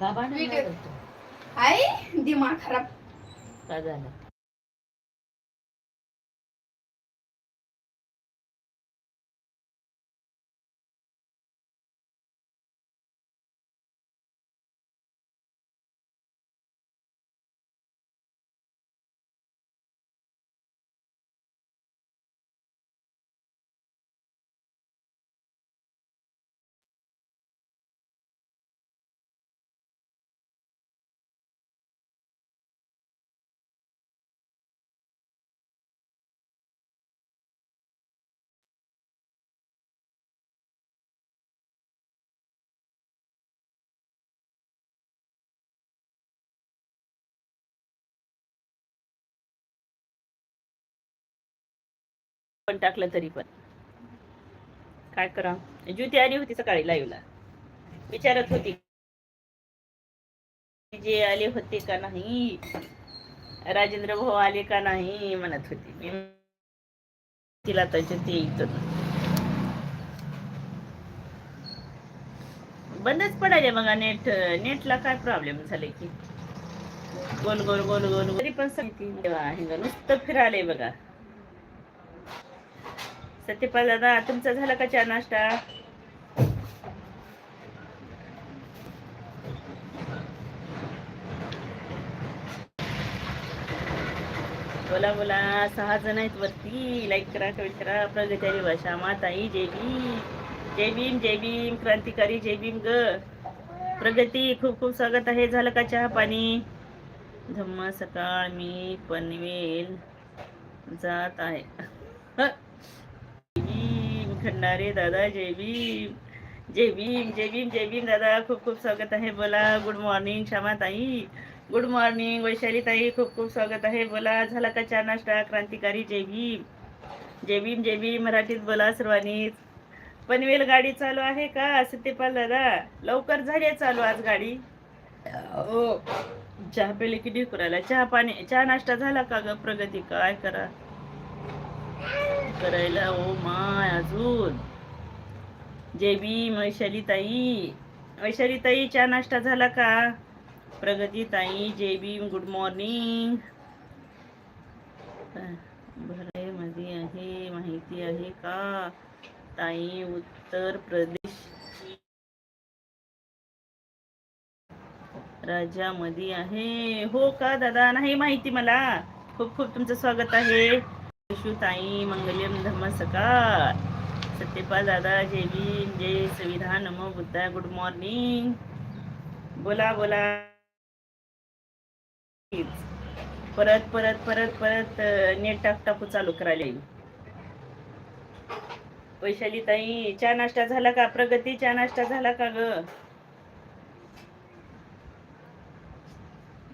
का भांडण Video. लागलं? आई दिमाग खराब काय झालं पण टाकलं तरी पण. काय करा? ज्युती आली होती सकाळी लाईव्हला विचारत होती. जे आले होते का नाही? राजेंद्र भाऊ आले का नाही? म्हणत होती. मी तिला तर ज्योती इथं. बंदच पडायले बघा नेट नेटला काय प्रॉब्लेम झाले की? गोल गोल गोल गोल गोल. तरी पण सांगते नुसतं फिरायलंय बघा. सत्यपाल दादा तुमचा झाला का चहा नाश्ता? बोला बोला. सहा जण आहेत वरती. लाईक करा कमेंट करा. प्रगती भाषा. माताई जय भीम. जय भीम जय भीम. क्रांतिकारी जय भीम ग. प्रगती खूप खूप स्वागत आहे. झालं का चहा पाणी? धम्म सकाळ मी पनवेल जात आहे. खंडारे दादा जय भीम जय भीम जय भीम जय भीम दादा खूप खूप स्वागत आहे बोला. गुड मॉर्निंग श्यामा ताई. गुड मॉर्निंग वैशाली ताई खूप खूप स्वागत आहे बोला. झाला का चहा नाश्ता? क्रांतिकारी जय भीम. जय भीम जय भीम मराठीत बोला सर्वांनी पनवेल गाडी चालू आहे का? सत्यपाल दादा लवकर झाली आहे चालू आज गाडी? हो. चहा पेले की ढिकुरायला चहा पाणी चहा नाश्ता झाला का ग? प्रगती काय करा? करायला? ओ माय अजून. जे बी वैशाली ताई वैशाली ताई चहा नाश्ता झाला का? प्रगती ताई जे बी गुड मॉर्निंग भरे मध्ये आहे माहिती आहे का? ताई उत्तर प्रदेश. राज्यामध्ये आहे. हो का दादा? नाही माहिती मला. खूप खूप तुमचं स्वागत आहे. विशू ताई मंगल्यम धर्म सकाळ सत्यपाल दादा जय भीम जय संविधान नमो बुद्धा गुड मॉर्निंग. बोला बोला. परत परत परत परत नेट टाक टाकू चालू करायला येईल. वैशाली ताई चहा नाश्ता झाला का? प्रगती चहा नाश्ता झाला का ग?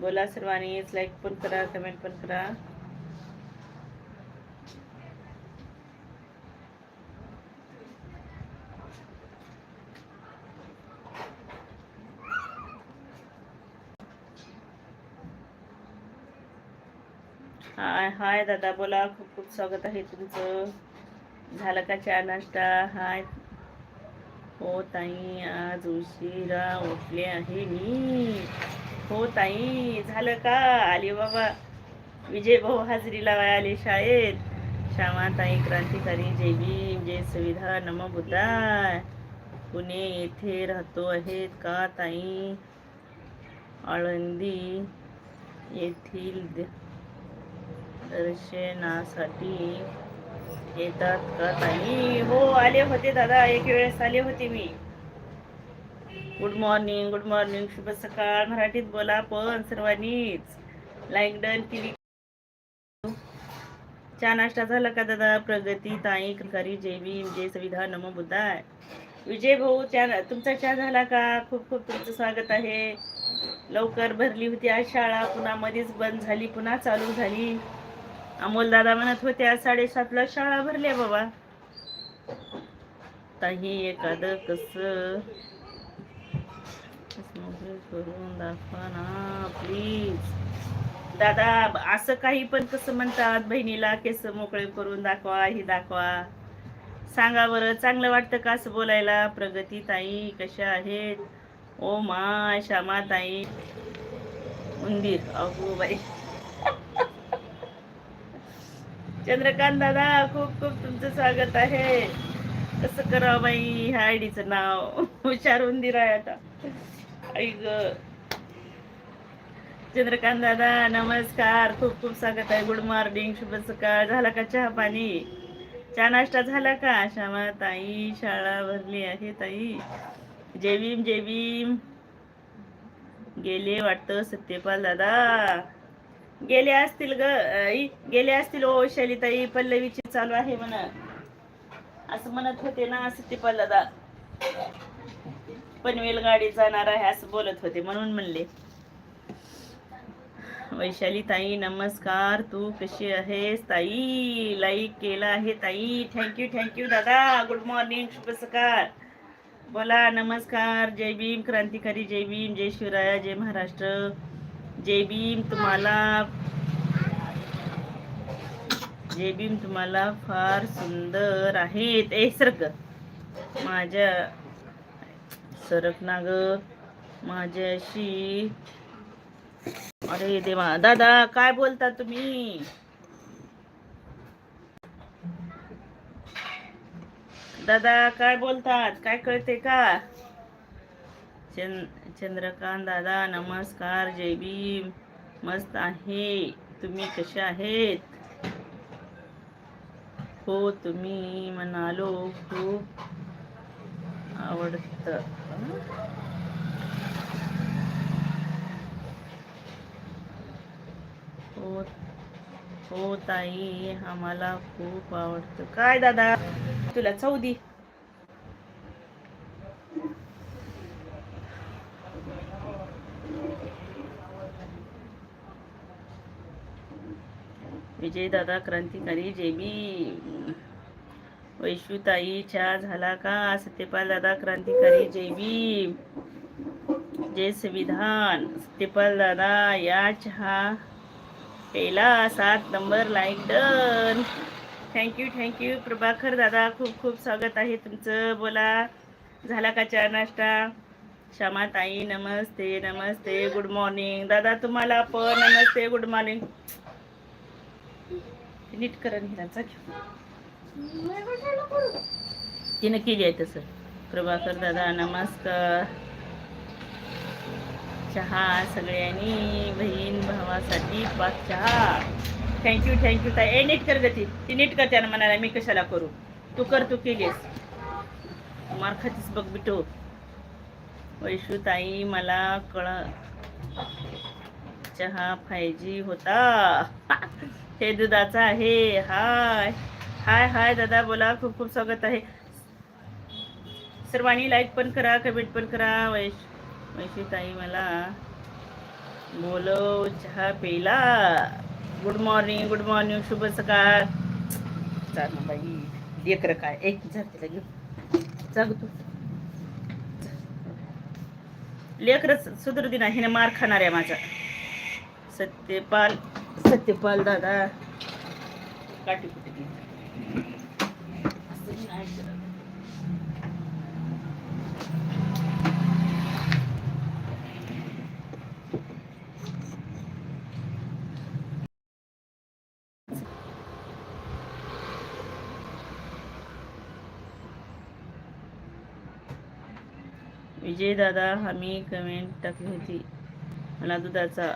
बोला सर्वांनी लाईक पण करा कमेंट पण करा. हाय हाय दादा बोला. खूप खूप स्वागत आहे तुमचं. झालं का चहा नाश्ता. हाय. हो ताई आज उशिरा उठले आहे मी. हो ताई झालं का? आले बाबा. विजय भाऊ हाजरी लावाय आले शाळेत. श्यामाताई क्रांतिकारी जय भीम जय सुविधा नम बुद्धाय. पुणे येथे राहतो आहेत का ताई? आळंदी येथील दर्शनासाठी येतात का ताई? हो आले होते दादा. एक वेळेस आले होते मी. गुड मॉर्निंग गुड मॉर्निंग शुभ सकाळ. मराठीत बोला पण सर्वांनीच. लाईक डन टीव्ही चहा नाश्ता झाला का दादा? प्रगती ताई करी जय भीम जय संविधान नमो बुद्धाय. विजय भाऊ चहा तुमचा चहा झाला का? खूप खूप तुमचं स्वागत आहे. लवकर भरली होती आज शाळा. पुन्हा मध्येच बंद झाली पुन्हा चालू झाली. अमोल दादा म्हणत होते आज साडेसातला शाळा भरल्या बाबा. ताही एखाद कस? करून दाखवा ना प्लीज दादा असं काही पण कसं म्हणतात बहिणीला केस मोकळे करून दाखवा हे दाखवा. सांगा बरं चांगलं वाटतं का असं बोलायला? प्रगती ताई कशा आहेत? ओ मा श्यामा ताई. उंदीर अगो बाई. चंद्रकांत दादा खूप खूप तुमचं स्वागत आहे. कसं करावं बाई? ह्या आयडीचं नाव. हुशार उंदीर आहे आता. आई ग. चंद्रकांत दादा नमस्कार. खूप खूप स्वागत आहे. Good morning. शुभ सकाळ. झाला का चहा पाणी? चहा नाश्ता झाला का? श्यामा ताई शाळा भरली आहे ताई. जेवीम जेवीम. गेले वाटतं सत्यपाल दादा. गेले असतील ग गेले असतील ओ शैलीताई पल्लवीची चालू आहे म्हणा. असं म्हणत होते ना ते पदादा पनवेल गाडी जाणार आहे असं बोलत होते म्हणून म्हणले. वैशाली ताई नमस्कार तू कशी आहेस? ताई लाईक केला आहे ताई. थँक्यू थँक्यू दादा. गुड मॉर्निंग शुभ बोला नमस्कार. जय भीम क्रांतिकारी जय भीम जय शिवराया जय महाराष्ट्र. जय भीम तुम्हाला जय भीम तुम्हाला फार सुंदर आहेत. ए सरक. माझ्या सरक ना ग. माझ्याशी अरे देवा. दादा काय बोलता तुम्ही? दादा काय बोलतात? काय कळते का? चंद्रकांत दादा नमस्कार जय भीम. मस्त आहे. तुम्ही कसे आहेत? हो तुम्ही म्हणालो खूप आवडतं. हो हो ताई आम्हाला खूप आवडतं. काय दादा? तुला चौदी विजय दादा क्रांतिकारी जेबी वैशुताई चहा झाला का? सत्यपाल दादा क्रांतिकारी जेबी जय संविधान सत्यपाल दादा या चहा पेला सात number like done. Thank you thank you Prabhakar दादा खूप खूप स्वागत आहे तुमचं. बोला झाला का चहा नाश्ता? श्यामाताई नमस्ते नमस्ते गुड मॉर्निंग दादा तुम्हाला पण नमस्ते गुड मॉर्निंग नीट करा? निघाचा तिनं केली आहे तसं. प्रभाकर दादा नमस्कार. चहा सगळ्यांनी बहीण भावासाठी पाच चहा. थँक्यू थँक्यू ताई. ए नीट कर गती ती नीट कर त्यानं म्हणाला मी कशाला करू? तू कर तू केलीस. मार खातीस बघ बिटो. वैशू ताई मला कळ चहा पाहिजे होता. हे दुधाचा आहे. हाय. हाय हाय दादा बोला. खूप खूप स्वागत आहे. सर्वांनी लाईक पण करा कमेंट पण करा. वैश वैशी ताई मला बोलो चहा पेला गुड मॉर्निंग गुड मॉर्निंग शुभ सकाळ. चाल ना बाई लेकर काय? एक जा तिला घेऊ जाग तू. लेकर सुदृदिन आहे ना मार खाणार आहे माझा. सत्यपाल सत्यपाल दादा. विजय दादा आम्ही कमेंट टाकली होती. मला दुधाचा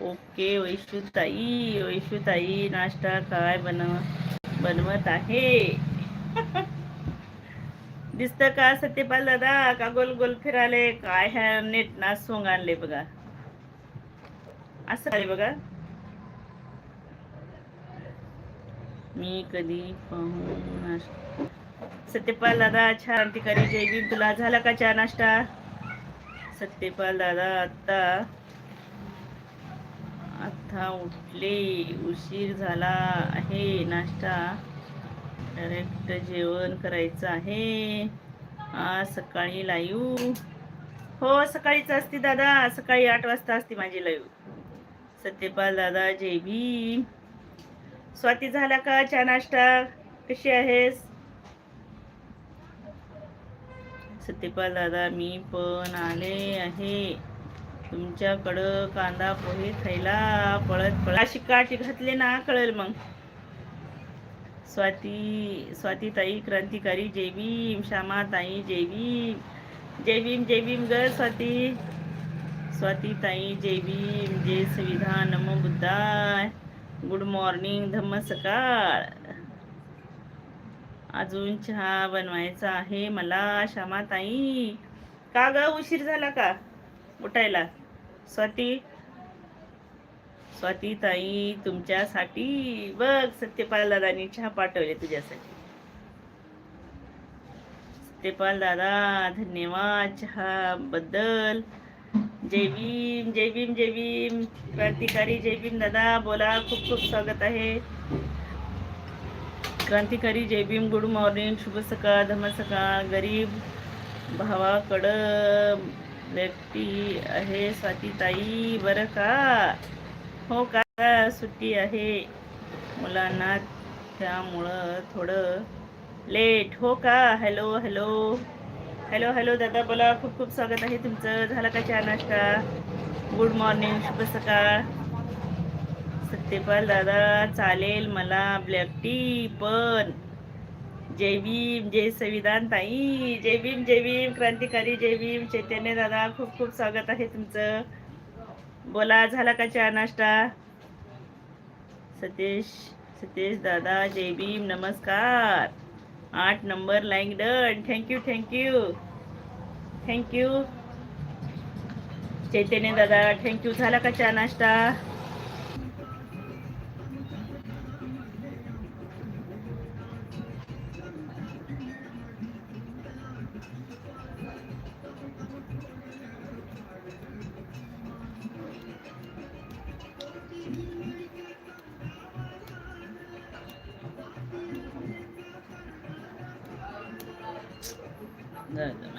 ओके वैशूताई वैशूताई नाश्ता काय बनव बनवत आहे? दिसतं का सत्यपाल दादा? का गोल गोल फिराले? काय ह्या नेट ना सोंग आणले बघा. असं बघा. मी कधी पाहू नाश्ता सत्यपाल दादा छान क्रांतिकारी जय तुला झाला का चहा नाश्ता? सत्यपाल दादा आता आता उठले उशीर झाला आहे नाश्ता डायरेक्ट जेवण करायचं आहे. आज सकाळी लाईव्ह हो सकाळीच असते दादा सकाळी आठ वाजता असते माझी लाईव्ह सत्यपाल दादा जय भी स्वाती झाला का चहा नाश्ता? कशी आहेस? सत्यपाल दादा मी पण आले आहे. तुमच्याकडं कांदा पोहे खायला पळत पळत. अशी काठी घातले ना कळेल मग. स्वाती स्वाती ताई क्रांतिकारी जय भीम श्यामा ताई जय भीम. जय भीम जय भीम ग स्वाती. स्वाती ताई जय भीम जय सुविधा नमो बुद्धाय. गुड मॉर्निंग धम्म सकाळ. अजून चहा बनवायचा आहे मला श्यामा ताई. का ग उशीर झाला का? उठायला? स्वाती. स्वाती ताई तुमच्यासाठी. बघ सत्यपाल दादानी चहा पाठवले तुझ्यासाठी. सत्यपाल दादा धन्यवाद चहा बद्दल जय भीम जय भीम जय भीम. क्रांतिकारी जय भीम दादा बोला खूप खूप स्वागत आहे. क्रांतिकारी जय भीम गुड मॉर्निंग शुभ सकाळ धम सकाळ गरीब भावाकडं व्यक्ती आहे स्वातीताई बरं का? हो का? सुट्टी आहे मुलांना त्यामुळं थोडं लेट हो का? हॅलो हॅलो हॅलो हॅलो दादा बोला. खूप खूप स्वागत आहे तुमचं. झालं का चहा नाश्ता? गुड मॉर्निंग शुभ सकाळ. सत्यपाल दादा चालेल मला ब्लॅक टी पण. जय भीम जय संविधान ताई जय भीम जय भीम क्रांतिकारी जय भीम चैतन्य दादा खूप खूप स्वागत आहे तुमचं. बोला झाला का चहा नाश्ता? सतीश सतीश दादा जय भीम नमस्कार. आठ number लँगडन done. Thank you thank you thank you Chaitanya दादा थँक्यू झाला का चहा नाश्ता? no, no.